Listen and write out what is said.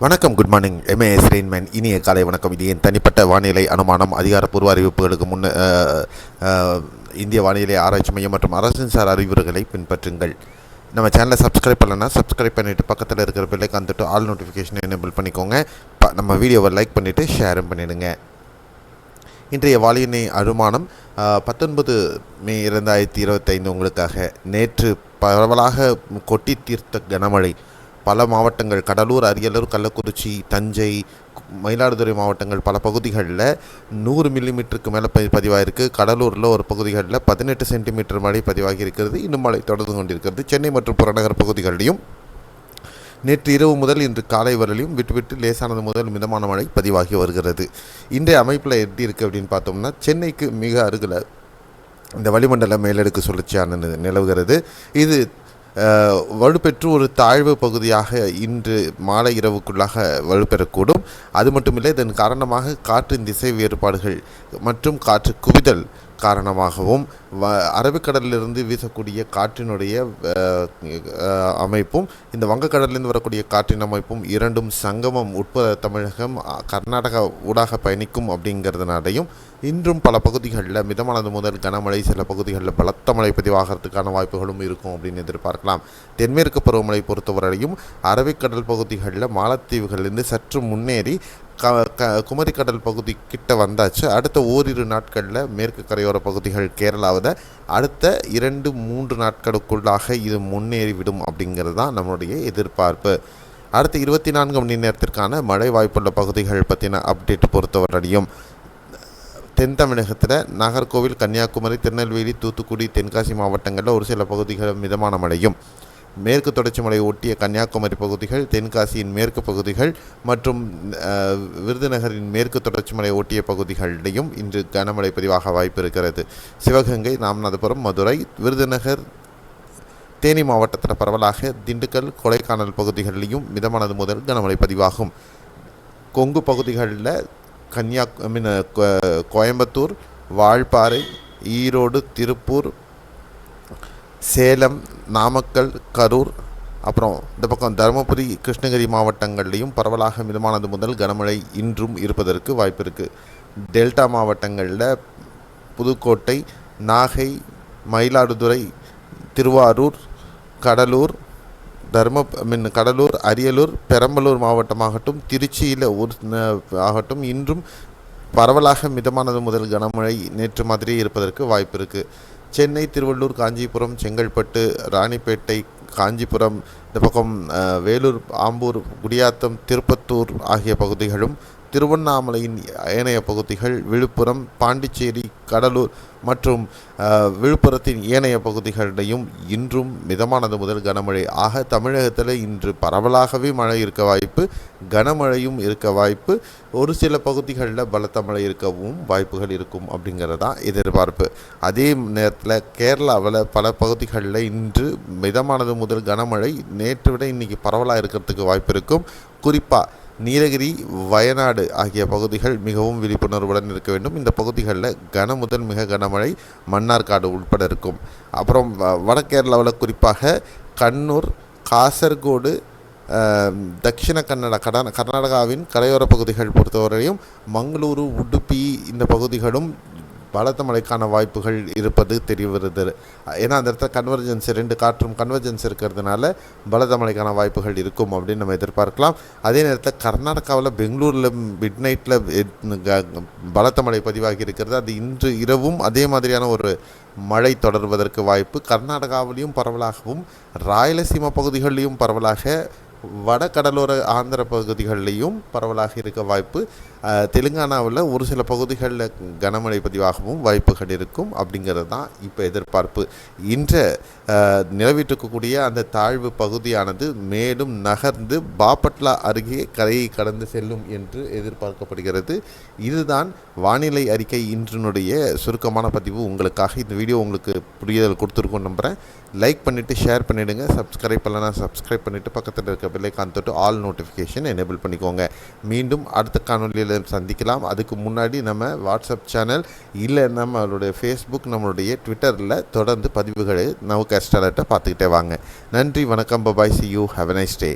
வணக்கம் good morning MA ஸ்ரீன்மேன் இனிய காலை வணக்கம். இது என் தனிப்பட்ட வானிலை அனுமானம். அதிகாரப்பூர்வ அறிவிப்புகளுக்கு முன்ன இந்திய வானிலை ஆராய்ச்சி மையம் மற்றும் அரசின் சார் அறிவுரைகளை பின்பற்றுங்கள். நம்ம சேனலை சப்ஸ்கிரைப் பண்ணலன்னா சப்ஸ்கிரைப் பண்ணிவிட்டு பக்கத்தில் இருக்கிற பிள்ளைக்கு வந்துட்டு ஆல் நோட்டிஃபிகேஷன் எனேபிள் பண்ணிக்கோங்க. ப- நம்ம வீடியோவை லைக் பண்ணிவிட்டு ஷேரும் பண்ணிடுங்க. இன்றைய வாலினை அனுமானம் பத்தொன்பது மே இரண்டாயிரத்தி இருபத்தைந்து. உங்களுக்காக நேற்று பரவலாக கொட்டி தீர்த்த கனமழை. பல மாவட்டங்கள் கடலூர் அரியலூர் கள்ளக்குறிச்சி தஞ்சை மயிலாடுதுறை மாவட்டங்கள் பல பகுதிகளில் நூறு மில்லிமீட்டருக்கு மேலே ப பதிவாகிருக்கு கடலூரில் ஒரு பகுதிகளில் பதினெட்டு சென்டிமீட்டர் மழை பதிவாகி இருக்கிறது இன்னும் மழை தொடர்ந்து கொண்டிருக்கிறது. சென்னை மற்றும் புறநகர் பகுதிகளிலும் நேற்று இரவு முதல் இன்று காலை வரலையும் விட்டு விட்டு லேசானது முதல் மிதமான மழை பதிவாகி வருகிறது. இன்றைய அமைப்பில் எப்படி இருக்குது அப்படின்னு பார்த்தோம்னா சென்னைக்கு மிக அருகில் இந்த வளிமண்டல மேலடுக்கு சுழற்சியானது நிலவுகிறது. இது வலுப்பெற்று ஒரு தாழ்வு பகுதியாக இன்று மாலை இரவுக்குள்ளாக வலுப்பெறக்கூடும். அது மட்டுமில்லை இதன் காரணமாக காற்றின் திசை வேறுபாடுகள் மற்றும் காற்று குவிதல் காரணமாகவும் வ அரபிக்கடலிலிருந்து வீசக்கூடிய காற்றினுடைய அமைப்பும் இந்த வங்கக்கடலிலிருந்து வரக்கூடிய காற்றின் அமைப்பும் இரண்டும் சங்கமம் உட்பட தமிழகம் கர்நாடகா ஊடாக பயணிக்கும் அப்படிங்கிறதுனாலையும் இன்றும் பல பகுதிகளில் மிதமானது முதல் கனமழை சில பகுதிகளில் பலத்த மழை பதிவாகிறதுக்கான வாய்ப்புகளும் இருக்கும் அப்படின்னு எதிர்பார்க்கலாம். தென்மேற்கு பருவமழை பொறுத்தவரையும் அரபிக்கடல் பகுதிகளில் மாலத்தீவுகளிலிருந்து சற்று முன்னேறி க க குமரிக்கடல் பகுதி கிட்ட வந்தாச்சு. அடுத்த ஓரிரு நாட்களில் மேற்கு கரையோர பகுதிகள் கேரளாவில் அடுத்த இரண்டு மூன்று நாட்களுக்குள்ளாக இது முன்னேறிவிடும் அப்படிங்கிறது தான் நம்மளுடைய எதிர்பார்ப்பு. அடுத்த இருபத்தி நான்கு மணி நேரத்திற்கான மழை வாய்ப்புள்ள பகுதிகள் பற்றின அப்டேட் பொறுத்தவரையும் தென் தமிழகத்தில் நாகர்கோவில் கன்னியாகுமரி திருநெல்வேலி தூத்துக்குடி தென்காசி மாவட்டங்களில் ஒரு சில பகுதிகள் மிதமான மழையும் மேற்கு தொடர்ச்சி மலையை ஒட்டிய கன்னியாகுமரி பகுதிகள் தென்காசியின் மேற்கு பகுதிகள் மற்றும் விருதுநகரின் மேற்கு தொடர்ச்சி மலையை ஒட்டிய பகுதிகளிலையும் இன்று கனமழை பதிவாக வாய்ப்பு இருக்கிறது. சிவகங்கை ராமநாதபுரம் மதுரை விருதுநகர் தேனி மாவட்டத்தில் பரவலாக திண்டுக்கல் கொடைக்கானல் பகுதிகளிலையும் மிதமானது முதல் கனமழை பதிவாகும். கொங்கு பகுதிகளில் கன்னியா மீன் கோயம்புத்தூர் வால்பாறை ஈரோடு திருப்பூர் சேலம் நாமக்கல் கரூர் அப்புறம் இந்த பக்கம் தருமபுரி கிருஷ்ணகிரி மாவட்டங்கள்லேயும் பரவலாக மிதமானது முதல் கனமழை இன்றும் இருப்பதற்கு வாய்ப்பு இருக்குது டெல்டா மாவட்டங்களில் புதுக்கோட்டை நாகை மயிலாடுதுறை திருவாரூர் கடலூர் தர்ம மின் மீன் கடலூர் அரியலூர் பெரம்பலூர் மாவட்டமாகட்டும் திருச்சியில் ஒரு ஆகட்டும் இன்றும் பரவலாக மிதமானது முதல் கனமழை நேற்று மாதிரியே இருப்பதற்கு வாய்ப்பு இருக்குது சென்னை திருவள்ளூர் காஞ்சிபுரம் செங்கல்பட்டு ராணிப்பேட்டை காஞ்சிபுரம் இந்த பக்கம் வேலூர் ஆம்பூர் குடியாத்தம் திருப்பத்தூர் ஆகிய பகுதிகளும் திருவண்ணாமலையின் ஏனைய பகுதிகள் விழுப்புரம் பாண்டிச்சேரி கடலூர் மற்றும் விழுப்புரத்தின் ஏனைய பகுதிகளிலையும் இன்றும் மிதமானது முதல் கனமழை. ஆக தமிழகத்தில் இன்று பரவலாகவே மழை இருக்க வாய்ப்பு கனமழையும் இருக்க வாய்ப்பு. ஒரு சில பகுதிகளில் பலத்த மழை இருக்கவும் வாய்ப்புகள் இருக்கும் அப்படிங்கிறதான் எதிர்பார்ப்பு. அதே நேரத்தில் கேரளாவில் பல பகுதிகளில் இன்று மிதமானது முதல் கனமழை நேற்று விட இன்றைக்கி பரவலாக இருக்கிறதுக்கு வாய்ப்பு இருக்கும். குறிப்பாக நீலகிரி வயநாடு ஆகிய பகுதிகள் மிகவும் விழிப்புணர்வுடன் இருக்க வேண்டும். இந்த பகுதிகளில் கன முதல் மிக கனமழை மன்னார்காடு உட்பட இருக்கும். அப்புறம் வ- குறிப்பாக கண்ணூர் காசர்கோடு அஹ், தக்ஷிண கன்னட கட கர்நாடகாவின் கரையோர பகுதிகள் பொறுத்தவரையும் மங்களூரு உடுப்பி இந்த பகுதிகளும் பலத்த மழைக்கான வாய்ப்புகள் இருப்பது தெரிய வருது ஏன்னா அந்த இடத்துல கன்வர்ஜென்ஸ் ரெண்டு காற்றும் கன்வர்ஜென்ஸ் இருக்கிறதுனால பலத்த மழைக்கான வாய்ப்புகள் இருக்கும் அப்படின்னு நம்ம எதிர்பார்க்கலாம். அதே நேரத்தில் கர்நாடகாவில் பெங்களூரில் மிட் நைட்டில் பலத்த மழை பதிவாகி இருக்கிறது. அது இன்று இரவும் அதே மாதிரியான ஒரு மழை தொடர்வதற்கு வாய்ப்பு. கர்நாடகாவிலையும் பரவலாகவும் ராயலசீமா பகுதிகளிலும் பரவலாக வட கடலோர ஆந்திர பகுதிகளிலையும் பரவலாக இருக்க வாய்ப்பு தெலுங்கானாவில் ஒரு சில பகுதிகளில் கனமழை பதிவாகவும் வாய்ப்புகள் இருக்கும் அப்படிங்கிறது தான் இப்போ எதிர்பார்ப்பு. இன்ற நிலவிட்டிருக்கக்கூடிய அந்த தாழ்வு பகுதியானது மேலும் நகர்ந்து பாப்பட்லா அருகே கரையை கடந்து செல்லும் என்று எதிர்பார்க்கப்படுகிறது. இதுதான் வானிலை அறிக்கை இன்றினுடைய சுருக்கமான பதிவு. உங்களுக்காக இந்த வீடியோ உங்களுக்கு புரிதல் கொடுத்துருக்கோம் நம்புகிறேன் லைக் பண்ணிவிட்டு ஷேர் பண்ணிவிடுங்க சப்ஸ்கிரைப் பண்ணலன்னா சப்ஸ்கிரைப் பண்ணிவிட்டு பக்கத்தில் இருக்க பெல்லைக்கான் தொட்டு ஆல் நோட்டிஃபிகேஷன் எனேபிள் பண்ணிக்கோங்க. மீண்டும் அடுத்த காணொலியில் சந்திக்கலாம். அதுக்கு முன்னாடி நம்ம வாட்ஸ்அப் சேனல் இல்லை நம்மளுடைய ஃபேஸ்புக் நம்மளுடைய ட்விட்டரில் தொடர்ந்து பதிவுகளை நவ கேஸ்டலர்ட்டை பார்த்துக்கிட்டே வாங்க. நன்றி வணக்கம் bye bye see you have nice day